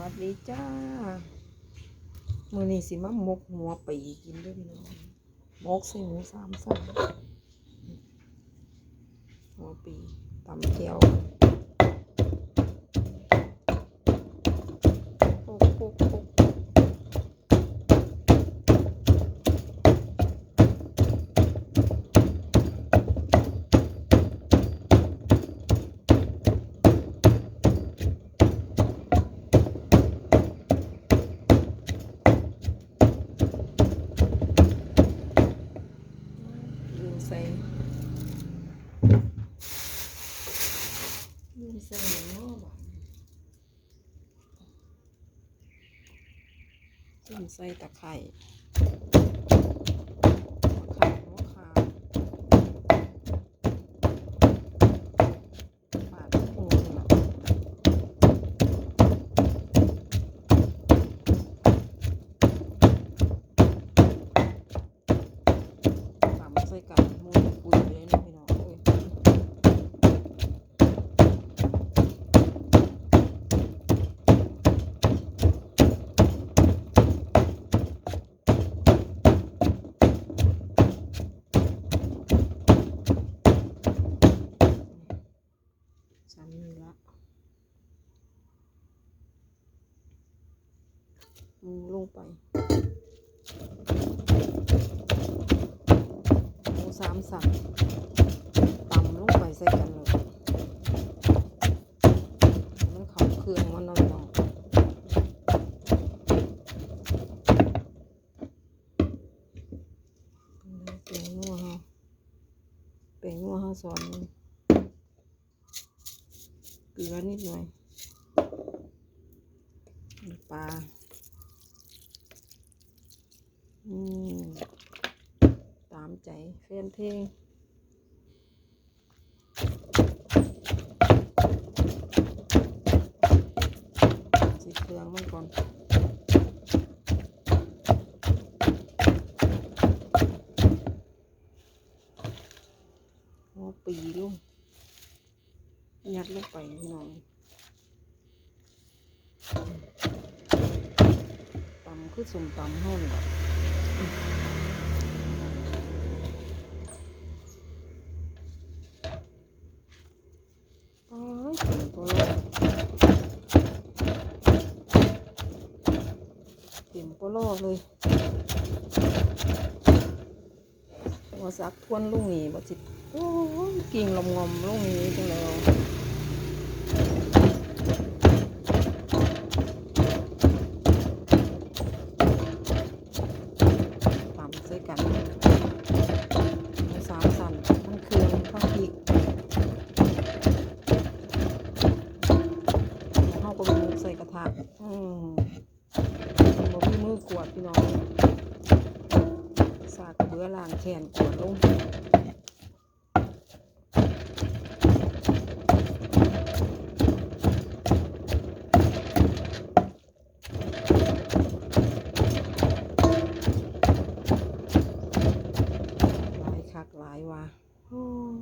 วัสดีจ้ามือนี้สิมาหมกหัวปีกินด้วยพี่น้องหมกใส่หมูสามสันหัวปีตำเจียวโป๊กโป๊กโป๊กลืมใส่ ลืมใส่หมูเนาะบ่ลืมใส่ตะไคร้ตะไคร้หัวขาปาดโอ้ยล่ะตำใส่กันมูนปุยไปเลยนะพี่น้องเอ้ย ฉันนี่ละมูลงไปหมูสามสันตำลงไปใส่กันเลยมันเขาเครื่องมันน่อยเนเป็นงัวเฮาเป็นงัวเฮาสอนน ลือนิดหน่อยปลาอืมตามใจแฟนเพลงสิเครื่องมันก่อนหัวปีลุง ยัดลงไปพี่น้องตำคือสุ่มตำห้องเต็มปลเต็มโปโลเลย หัวซักทวนลุงนี่บ่จิโอ้กิ่งลมงอมลุงนี้จังเลยเอาตำใส่กันสามสันทั้งเครื่องทั้งพริกเขาก็มีใส่กระทะอืมบ่มีมือกวดพี่น้องากเบื้อล้างแขนกวดลงลายคักลายว่าโอ้ย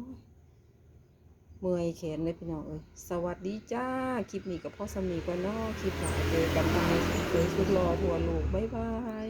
เมื่อยแขนเลยพี่น้องเอ้ยสวัสดีจ้า คลิปนี้กับพ่อสามีก่อนเนาะคลิปหน้าเจอกันใหม่เคยสุดรอหัวลูก บ๊ายบาย